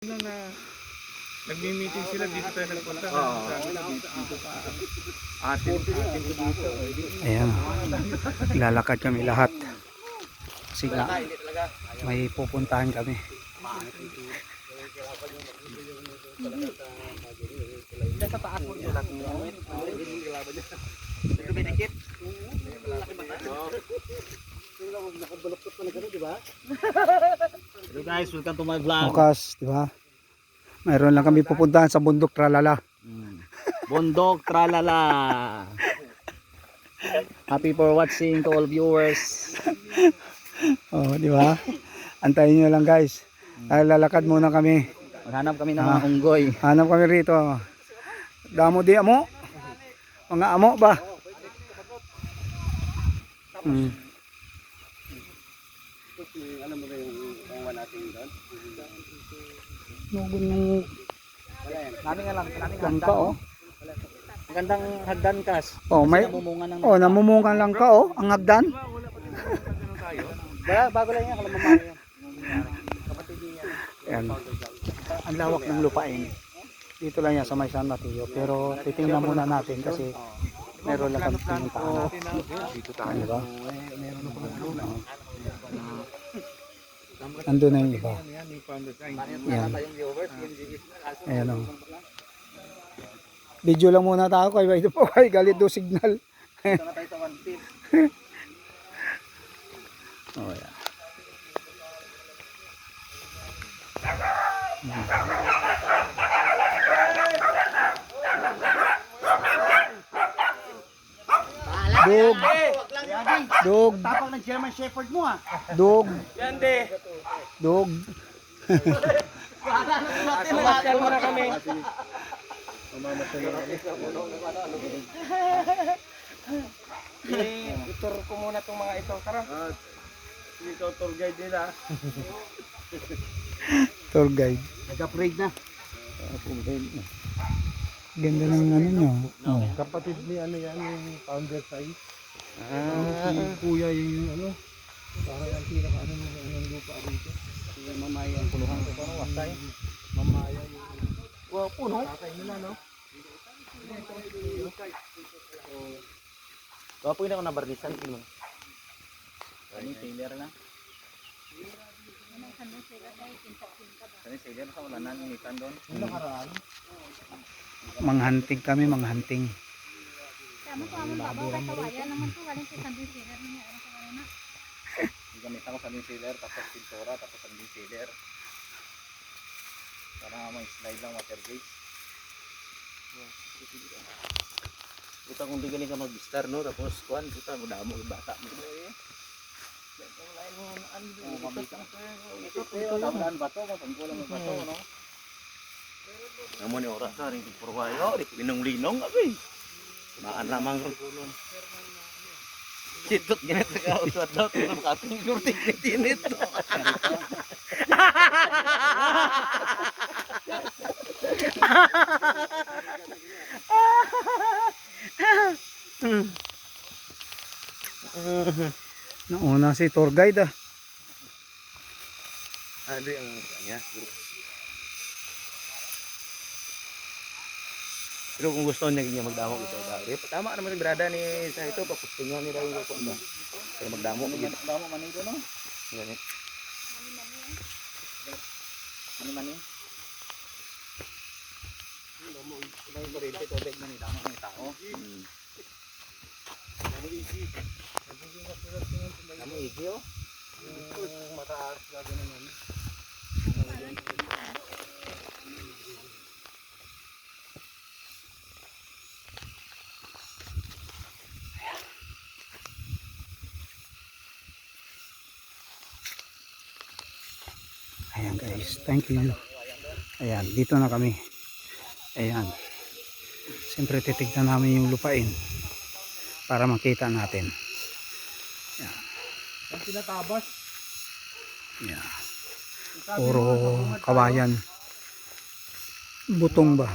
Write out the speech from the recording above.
Ano na nagmi-meeting sila dito tayo nagpunta. Oo. Na dito, pa. Atin, atin ko dito. Ayan. Lalakad kami lahat. Kasi nga, may pupuntahan kami. Sa taas mo nila. Dumidikit. Hello guys, welcome to my vlog. Bukas, di ba? Mayroon lang kami pupuntahan sa bundok tralala. Mm. Bondok tralala. Happy for watching to all viewers. Oh, di ba? Antayin nyo lang guys. Lalakad muna kami. Maghanap kami ng Ah. mga unggoy. Hanap kami rito. Damo di amo. Mga amo ba? Hmm. Nugon ng Nami nga lang, nga langka oh. Magandang hagdan kas. Oh, may Namumunga ng Oh, namumungan lang ka oh, ang hagdan. Wala, bago lang yan, kalamamaya yan. Ayan. Ang lawak ng lupain. Dito lang yan sa may San Mateo. Pero titingnan muna natin kasi meron lang kami pinuntahan. Dito Ah, di ba? Andun na yung iba. Yan, Ayan o. Video lang muna tayo kay Waido po kay galit do signal. Oh, yeah. Dog. Dog. Tapang ng German Shepherd mo ah. Dog. Yan de. Dog. Tumatal mo na kami. I-tour ko muna itong mga ito. Tara. Ikaw tour guide nila. Tour guide. Nag-upgrade na. Ganda ng ano nyo. Oh. Kapatid ni ano yan, yung founder tayo. Ah. Yung kuya yung ano. Parang ang pinaka ano ng anong lupa rito. Mamaya ang puluhan ko. Parang wasay. Mamaya yung Wow, puno. tatay nila no. Gwapo yun ako na barnisan. Ano? Ano tailor na? Ano tailor sa wala na nimitan doon? Manghunting kami, manghunting. Kamu babaw kay kawayan naman to galing sa sandwich sila niya ano sa kanina. Gamit ako sa tailor tapos pintura tapos ang tailor. Para may slide lang water gauge. Buta kung di galing ka mag-star no tapos kuan buta mo damo yung bata mo. Oh, mabita. Ito, ito lang. bato, matangkulan ng bato, no? Amo ni oras na rin purwayo, rin linong-linong abi. Maan lamang ron kulon. Sitot ganit ka usat daw pero makating lurtik ni tinit. Nauna si tour guide ah. Ano yung kanya? Pero kung gusto niya ganyan magdamo ito dahil tama naman yung brada ni sa ito papustingan nila yung ko ba. Pero magdamo ko yun. Magdamo man ito no. Ganit. Mani mani. May kurente tubig man ito ang tao. Hmm. Kamu easy oh. Yung mataas na ganun. Ayan guys, thank you. Ayan, dito na kami. Ayan. Siyempre titignan namin yung lupain para makita natin. Ang tinatabas. Ayan. Puro kawayan. Butong ba?